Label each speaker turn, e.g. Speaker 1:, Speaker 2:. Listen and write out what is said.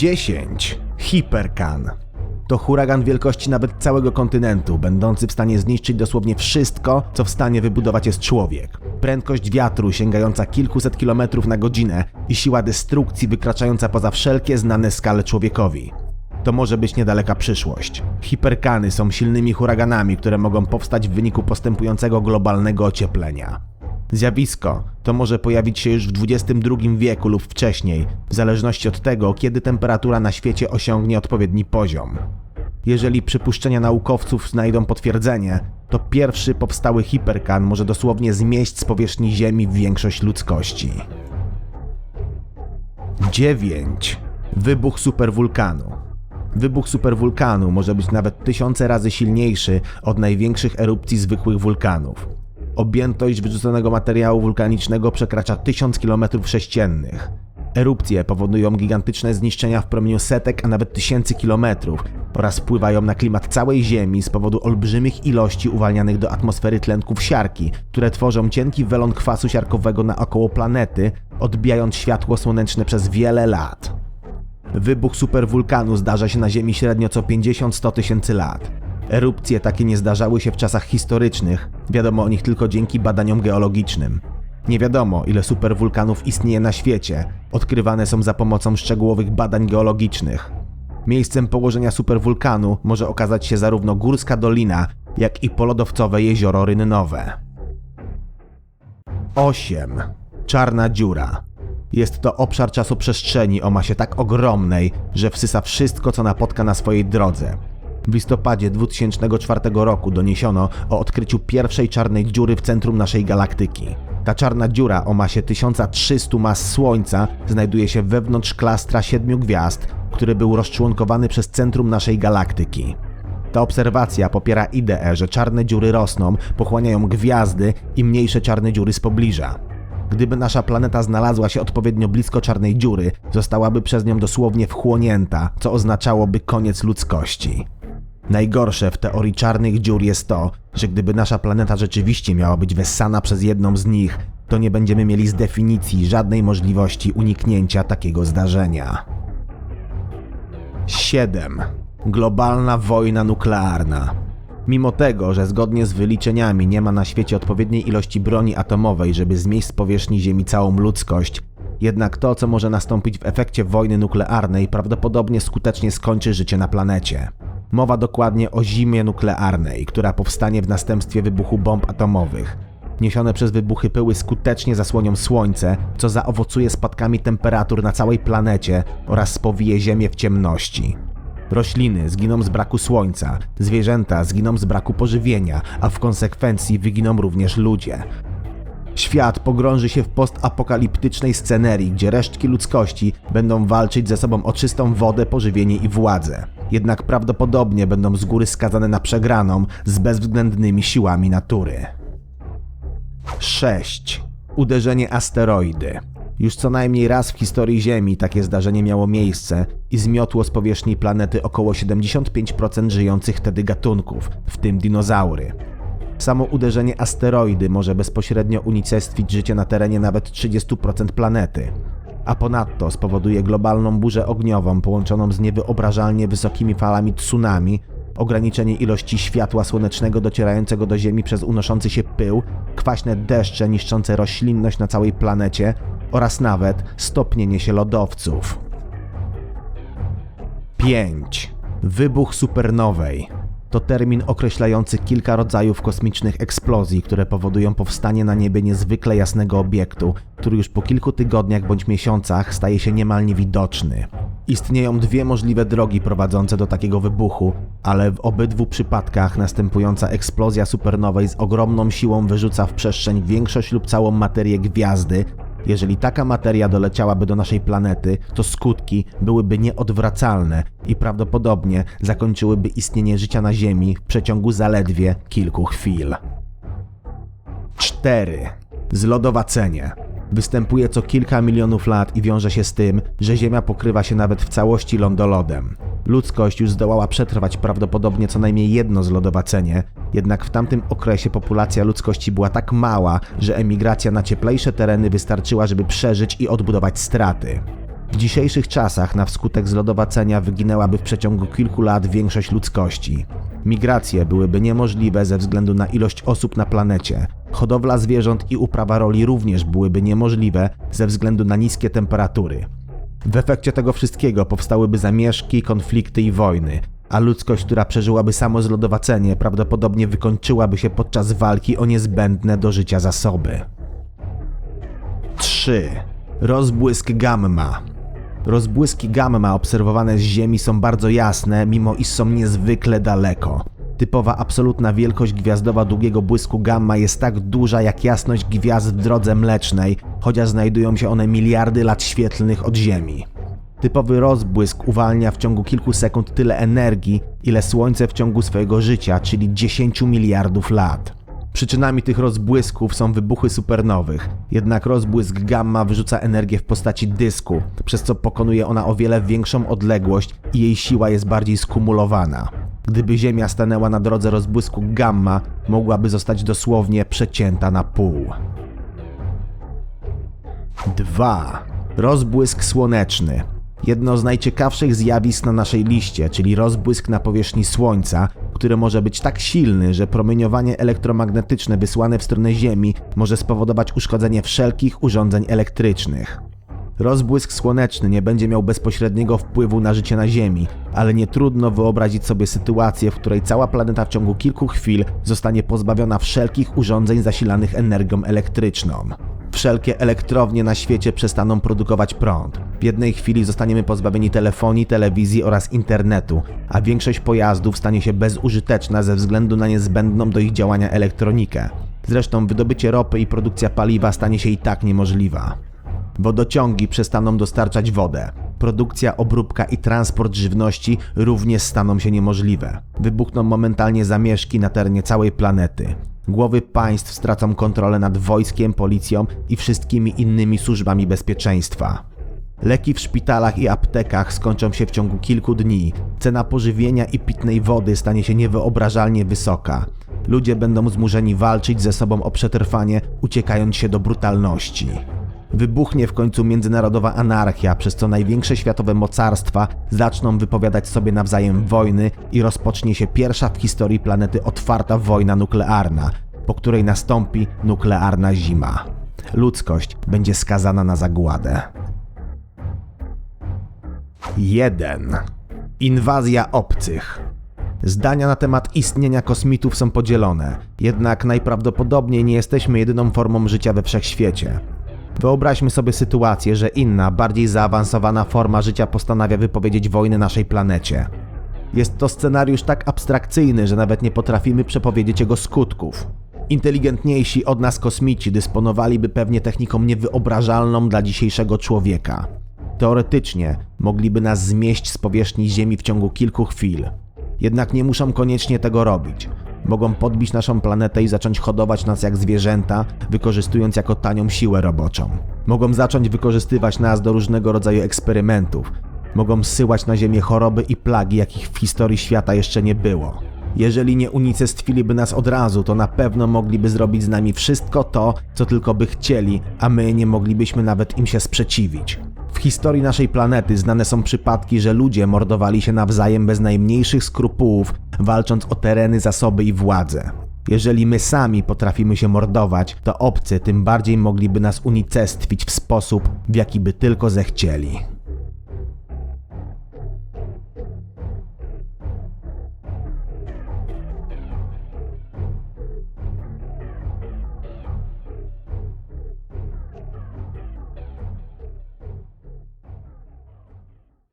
Speaker 1: 10. Hiperkan. To huragan wielkości nawet całego kontynentu, będący w stanie zniszczyć dosłownie wszystko, co w stanie wybudować jest człowiek. Prędkość wiatru sięgająca kilkuset kilometrów na godzinę i siła destrukcji wykraczająca poza wszelkie znane skale człowiekowi. To może być niedaleka przyszłość. Hiperkany są silnymi huraganami, które mogą powstać w wyniku postępującego globalnego ocieplenia. Zjawisko to może pojawić się już w XXI wieku lub wcześniej, w zależności od tego, kiedy temperatura na świecie osiągnie odpowiedni poziom. Jeżeli przypuszczenia naukowców znajdą potwierdzenie, to pierwszy powstały hiperkan może dosłownie zmieść z powierzchni Ziemi większość ludzkości. 9. Wybuch superwulkanu. Wybuch superwulkanu może być nawet tysiące razy silniejszy od największych erupcji zwykłych wulkanów. Objętość wyrzuconego materiału wulkanicznego przekracza 1000 km3. Erupcje powodują gigantyczne zniszczenia w promieniu setek, a nawet tysięcy kilometrów oraz wpływają na klimat całej Ziemi z powodu olbrzymich ilości uwalnianych do atmosfery tlenków siarki, które tworzą cienki welon kwasu siarkowego naokoło planety, odbijając światło słoneczne przez wiele lat. Wybuch superwulkanu zdarza się na Ziemi średnio co 50-100 tysięcy lat. Erupcje takie nie zdarzały się w czasach historycznych, wiadomo o nich tylko dzięki badaniom geologicznym. Nie wiadomo, ile superwulkanów istnieje na świecie, odkrywane są za pomocą szczegółowych badań geologicznych. Miejscem położenia superwulkanu może okazać się zarówno górska dolina, jak i polodowcowe jezioro rynnowe. 8. Czarna dziura. Jest to obszar czasoprzestrzeni o masie tak ogromnej, że wsysa wszystko, co napotka na swojej drodze. W listopadzie 2004 roku doniesiono o odkryciu pierwszej czarnej dziury w centrum naszej galaktyki. Ta czarna dziura o masie 1300 mas Słońca znajduje się wewnątrz klastra siedmiu gwiazd, który był rozczłonkowany przez centrum naszej galaktyki. Ta obserwacja popiera ideę, że czarne dziury rosną, pochłaniają gwiazdy i mniejsze czarne dziury z pobliża. Gdyby nasza planeta znalazła się odpowiednio blisko czarnej dziury, zostałaby przez nią dosłownie wchłonięta, co oznaczałoby koniec ludzkości. Najgorsze w teorii czarnych dziur jest to, że gdyby nasza planeta rzeczywiście miała być wessana przez jedną z nich, to nie będziemy mieli z definicji żadnej możliwości uniknięcia takiego zdarzenia. 7. Globalna wojna nuklearna. Mimo tego, że zgodnie z wyliczeniami nie ma na świecie odpowiedniej ilości broni atomowej, żeby zmieść z powierzchni Ziemi całą ludzkość, jednak to, co może nastąpić w efekcie wojny nuklearnej, prawdopodobnie skutecznie skończy życie na planecie. Mowa dokładnie o zimie nuklearnej, która powstanie w następstwie wybuchu bomb atomowych. Niesione przez wybuchy pyły skutecznie zasłonią Słońce, co zaowocuje spadkami temperatur na całej planecie oraz spowije Ziemię w ciemności. Rośliny zginą z braku słońca, zwierzęta zginą z braku pożywienia, a w konsekwencji wyginą również ludzie. Świat pogrąży się w postapokaliptycznej scenerii, gdzie resztki ludzkości będą walczyć ze sobą o czystą wodę, pożywienie i władzę. Jednak prawdopodobnie będą z góry skazane na przegraną z bezwzględnymi siłami natury. 6. Uderzenie asteroidy. Już co najmniej raz w historii Ziemi takie zdarzenie miało miejsce i zmiotło z powierzchni planety około 75% żyjących wtedy gatunków, w tym dinozaury. Samo uderzenie asteroidy może bezpośrednio unicestwić życie na terenie nawet 30% planety, a ponadto spowoduje globalną burzę ogniową połączoną z niewyobrażalnie wysokimi falami tsunami, ograniczenie ilości światła słonecznego docierającego do Ziemi przez unoszący się pył, kwaśne deszcze niszczące roślinność na całej planecie oraz nawet stopnienie się lodowców. 5. Wybuch supernowej. To termin określający kilka rodzajów kosmicznych eksplozji, które powodują powstanie na niebie niezwykle jasnego obiektu, który już po kilku tygodniach bądź miesiącach staje się niemal niewidoczny. Istnieją dwie możliwe drogi prowadzące do takiego wybuchu, ale w obydwu przypadkach następująca eksplozja supernowej z ogromną siłą wyrzuca w przestrzeń większość lub całą materię gwiazdy, jeżeli taka materia doleciałaby do naszej planety, to skutki byłyby nieodwracalne i prawdopodobnie zakończyłyby istnienie życia na Ziemi w przeciągu zaledwie kilku chwil. 4. Zlodowacenie. Występuje co kilka milionów lat i wiąże się z tym, że Ziemia pokrywa się nawet w całości lądolodem. Ludzkość już zdołała przetrwać prawdopodobnie co najmniej jedno zlodowacenie, jednak w tamtym okresie populacja ludzkości była tak mała, że emigracja na cieplejsze tereny wystarczyła, żeby przeżyć i odbudować straty. W dzisiejszych czasach na wskutek zlodowacenia wyginęłaby w przeciągu kilku lat większość ludzkości. Migracje byłyby niemożliwe ze względu na ilość osób na planecie. Hodowla zwierząt i uprawa roli również byłyby niemożliwe ze względu na niskie temperatury. W efekcie tego wszystkiego powstałyby zamieszki, konflikty i wojny, a ludzkość, która przeżyłaby samo zlodowacenie, prawdopodobnie wykończyłaby się podczas walki o niezbędne do życia zasoby. 3. Rozbłysk gamma. Rozbłyski gamma obserwowane z Ziemi są bardzo jasne, mimo iż są niezwykle daleko. Typowa absolutna wielkość gwiazdowa długiego błysku gamma jest tak duża jak jasność gwiazd w drodze mlecznej, chociaż znajdują się one miliardy lat świetlnych od Ziemi. Typowy rozbłysk uwalnia w ciągu kilku sekund tyle energii, ile Słońce w ciągu swojego życia, czyli 10 miliardów lat. Przyczynami tych rozbłysków są wybuchy supernowych, jednak rozbłysk gamma wyrzuca energię w postaci dysku, przez co pokonuje ona o wiele większą odległość i jej siła jest bardziej skumulowana. Gdyby Ziemia stanęła na drodze rozbłysku gamma, mogłaby zostać dosłownie przecięta na pół. 2. Rozbłysk słoneczny. Jedno z najciekawszych zjawisk na naszej liście, czyli rozbłysk na powierzchni Słońca, który może być tak silny, że promieniowanie elektromagnetyczne wysłane w stronę Ziemi może spowodować uszkodzenie wszelkich urządzeń elektrycznych. Rozbłysk słoneczny nie będzie miał bezpośredniego wpływu na życie na Ziemi, ale nie trudno wyobrazić sobie sytuację, w której cała planeta w ciągu kilku chwil zostanie pozbawiona wszelkich urządzeń zasilanych energią elektryczną. Wszelkie elektrownie na świecie przestaną produkować prąd. W jednej chwili zostaniemy pozbawieni telefonii, telewizji oraz internetu, a większość pojazdów stanie się bezużyteczna ze względu na niezbędną do ich działania elektronikę. Zresztą wydobycie ropy i produkcja paliwa stanie się i tak niemożliwa. Wodociągi przestaną dostarczać wodę. Produkcja, obróbka i transport żywności również staną się niemożliwe. Wybuchną momentalnie zamieszki na terenie całej planety. Głowy państw stracą kontrolę nad wojskiem, policją i wszystkimi innymi służbami bezpieczeństwa. Leki w szpitalach i aptekach skończą się w ciągu kilku dni. Cena pożywienia i pitnej wody stanie się niewyobrażalnie wysoka. Ludzie będą zmuszeni walczyć ze sobą o przetrwanie, uciekając się do brutalności. Wybuchnie w końcu międzynarodowa anarchia, przez co największe światowe mocarstwa zaczną wypowiadać sobie nawzajem wojny i rozpocznie się pierwsza w historii planety otwarta wojna nuklearna, po której nastąpi nuklearna zima. Ludzkość będzie skazana na zagładę. 1. Inwazja obcych. Zdania na temat istnienia kosmitów są podzielone, jednak najprawdopodobniej nie jesteśmy jedyną formą życia we wszechświecie. Wyobraźmy sobie sytuację, że inna, bardziej zaawansowana forma życia postanawia wypowiedzieć wojnę naszej planecie. Jest to scenariusz tak abstrakcyjny, że nawet nie potrafimy przepowiedzieć jego skutków. Inteligentniejsi od nas kosmici dysponowaliby pewnie techniką niewyobrażalną dla dzisiejszego człowieka. Teoretycznie mogliby nas zmieść z powierzchni Ziemi w ciągu kilku chwil. Jednak nie muszą koniecznie tego robić. Mogą podbić naszą planetę i zacząć hodować nas jak zwierzęta, wykorzystując jako tanią siłę roboczą. Mogą zacząć wykorzystywać nas do różnego rodzaju eksperymentów. Mogą zsyłać na Ziemię choroby i plagi, jakich w historii świata jeszcze nie było. Jeżeli nie unicestwiliby nas od razu, to na pewno mogliby zrobić z nami wszystko to, co tylko by chcieli, a my nie moglibyśmy nawet im się sprzeciwić. W historii naszej planety znane są przypadki, że ludzie mordowali się nawzajem bez najmniejszych skrupułów, walcząc o tereny, zasoby i władzę. Jeżeli my sami potrafimy się mordować, to obcy tym bardziej mogliby nas unicestwić w sposób, w jaki by tylko zechcieli.